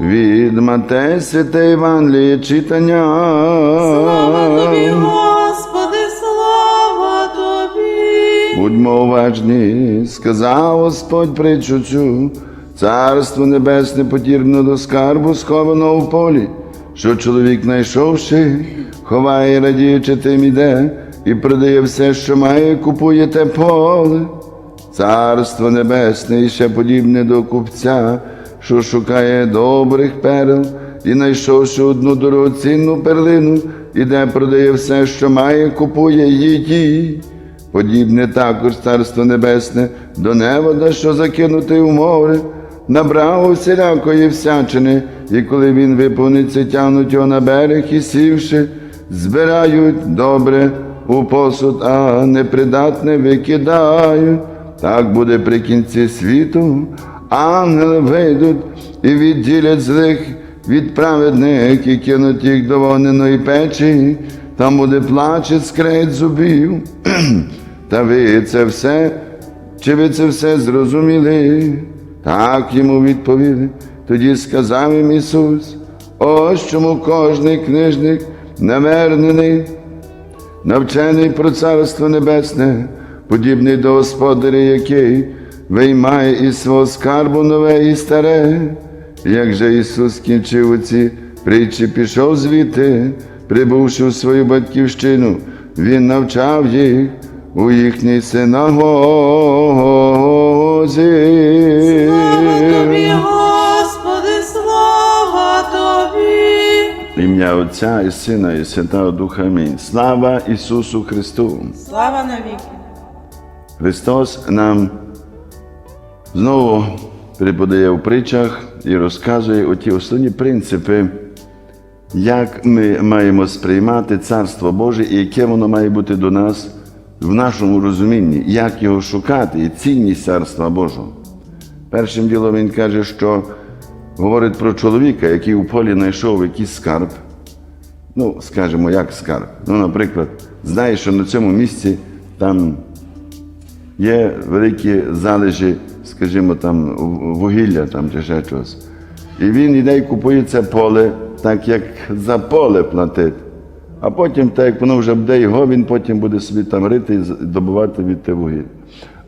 Від Матея Святе Євангеліє читання. Слава тобі, Господи, слава тобі. Будьмо уважні, сказав Господь притчу цю, царство небесне подібно до скарбу, схованого в полі, що чоловік, знайшовши, ховає, радіючи тим іде, і продає все, що має, купує те поле. Царство небесне ще подібне до купця, що шукає добрих перел, і знайшовши одну дорогоцінну перлину, іде продає все, що має, купує її. Подібне також царство небесне до невода, що закинутий у море, набрав усілякої всячини, і коли він виповниться, тягнуть його на берег і сівши, збирають добре у посуд, а непридатне викидають. Так буде при кінці світу. Ангели вийдуть і відділять злих від праведних і кинуть їх до вогненої печі, там буде плач і скрегіт зубів. Та ви це все, чи ви це все зрозуміли? Так йому відповіли. Тоді сказав їм Ісус, ось чому кожний книжник навернений, навчений про Царство Небесне, подібний до господаря, який виймає із свого скарбу нове і старе. Як же Ісус кінчив оці притчі, пішов звідти, прибувши у свою батьківщину, Він навчав їх у їхній синагозі. Слава тобі, Господи, слава тобі. Ім'я Отця і Сина, і Святого Духа. Амінь. Слава Ісусу Христу! Слава навіки. Христос нам знову преподає в притчах і розказує оті основні принципи, як ми маємо сприймати Царство Боже і яке воно має бути до нас в нашому розумінні, як його шукати і цінність Царства Божого. Першим ділом він каже, що говорить про чоловіка, який у полі знайшов якийсь скарб. Ну, скажімо, як скарб. Ну, наприклад, знає, що на цьому місці там є великі залежі, скажімо, там вугілля там, чи ще щось. І він іде і купує це поле, так як за поле платить. А потім, так як воно вже буде його, він потім буде собі там рити і добувати від те вугілля.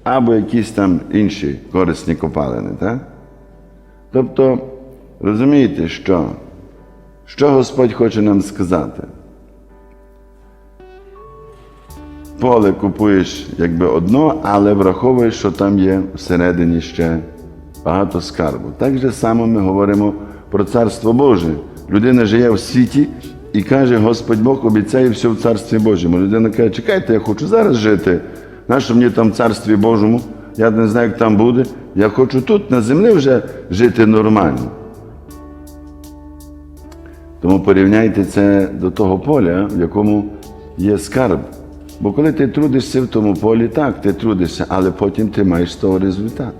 Або якісь там інші корисні копалини. Так? Тобто, розумієте, що, що Господь хоче нам сказати? Поле купуєш якби одно, але враховуєш, що там є всередині ще багато скарбу. Так же само ми говоримо про Царство Боже. Людина живе в світі і каже, Господь Бог обіцяє все в Царстві Божому. Людина каже, чекайте, я хочу зараз жити. Нащо мені там в Царстві Божому? Я не знаю, як там буде. Я хочу тут, на землі вже жити нормально. Тому порівняйте це до того поля, в якому є скарб. Бо коли ти трудишся в тому полі, так, ти трудишся, але потім ти маєш з того результат.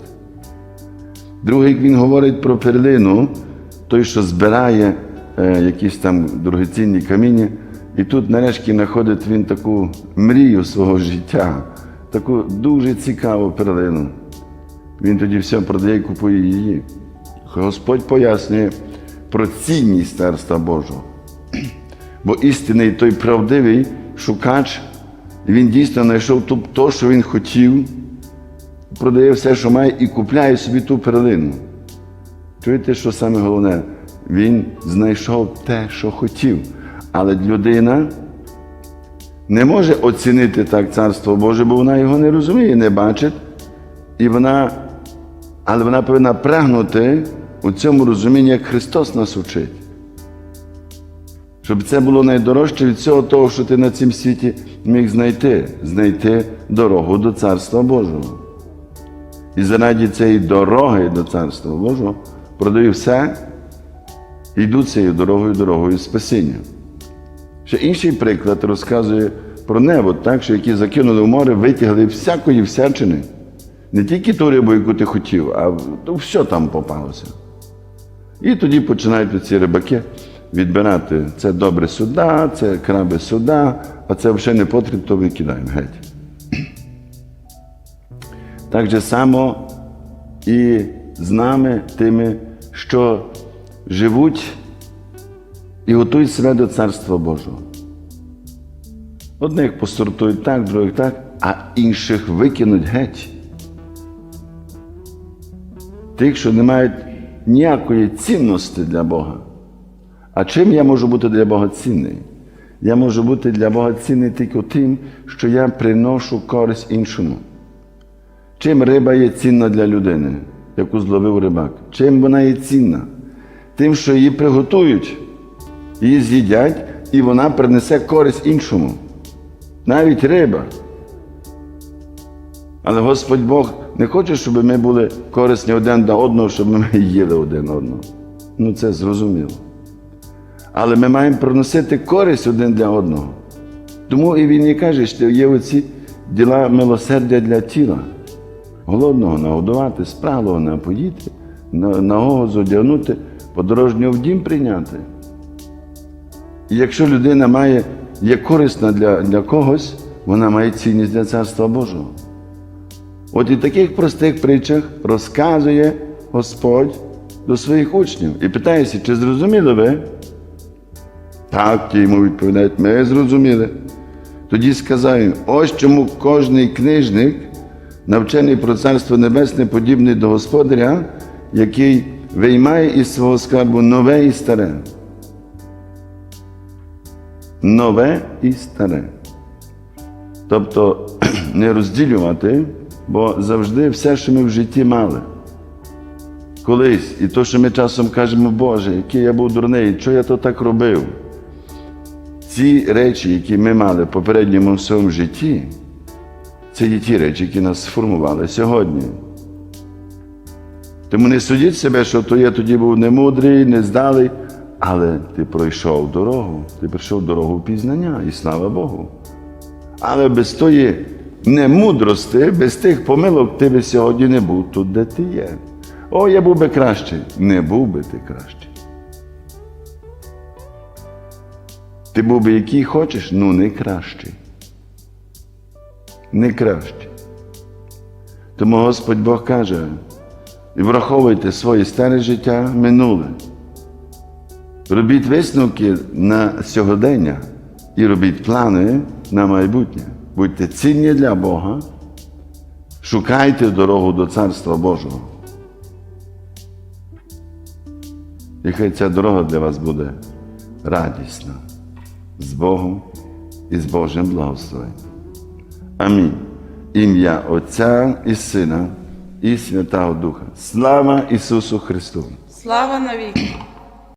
Другий, він говорить про перлину, той, що збирає е, якісь там дорогоцінні каміння, і тут нарешті знаходить він таку мрію свого життя, таку дуже цікаву перлину. Він тоді все продає і купує її. Господь пояснює про цінність Царства Божого. Бо істинний той правдивий шукач, він дійсно знайшов ту, то, що він хотів, продає все, що має, і купляє собі ту перлину. Чуєте, що саме головне? Він знайшов те, що хотів. Але людина не може оцінити так Царство Боже, бо вона його не розуміє, не бачить. І вона, але вона повинна прагнути у цьому розумінні, як Христос нас учить. Щоб це було найдорожче від всього того, що ти на цім світі міг знайти, знайти дорогу до Царства Божого. І заради цієї дороги до Царства Божого продаю все і йду цією дорогою, дорогою спасіння. Ще інший приклад розказує про небо, так, що які закинули в море, витягли всякої всячини. Не тільки ту рибу, яку ти хотів, а все там попалося. І тоді починають ці рибаки відбирати це добре сюди, це краби сюди, а це взагалі не потрібно, то викидаємо геть. Так же само і з нами, тими, що живуть і готують себе до Царства Божого. Одних посортують так, других так, а інших викинуть геть. Тих, що не мають ніякої цінності для Бога. А чим я можу бути для Бога цінний? Я можу бути для Бога цінний тільки тим, що я приношу користь іншому. Чим риба є цінна для людини, яку зловив рибак? Чим вона є цінна? Тим, що її приготують, її з'їдять, і вона принесе користь іншому. Навіть риба. Але Господь Бог не хоче, щоб ми були корисні один до одного, щоб ми їли один одного. Ну це зрозуміло. Але ми маємо приносити користь один для одного. Тому і він і каже, що є оці діла милосердя для тіла. Голодного нагодувати, спраглого напоїти, на- нагого зодягнути, подорожнього в дім прийняти. І якщо людина має, є корисна для, для когось, вона має цінність для Царства Божого. От і в таких простих притчах розказує Господь до своїх учнів і питається, чи зрозуміли ви? Так, ті йому відповідають, ми зрозуміли. Тоді сказав їм, ось чому кожний книжник, навчений про Царство Небесне, подібний до Господаря, який виймає із свого скарбу нове і старе. Нове і старе. Тобто не розділювати, бо завжди все, що ми в житті мали. Колись, і то, що ми часом кажемо, Боже, який я був дурний, що я то так робив. Ці речі, які ми мали в попередньому своєму житті, це є ті речі, які нас сформували сьогодні. Тому не судіть себе, що то я тоді був немудрий, нездалий, але ти пройшов дорогу, ти пройшов дорогу пізнання, і слава Богу. Але без тої немудрости, без тих помилок ти би сьогодні не був тут, де ти є. О, я був би кращий. Не був би ти кращий. Ти був би який хочеш, ну не кращий. Не кращий. Тому Господь Бог каже, і враховуйте своє старе життя минуле. Робіть висновки на сьогодення і робіть плани на майбутнє. Будьте цінні для Бога, шукайте дорогу до Царства Божого. І хай ця дорога для вас буде радісна з Богом і з Божим благословенням. Амінь. Ім'я Отця і Сина і Святого Духа. Слава Ісусу Христу! Слава навіки!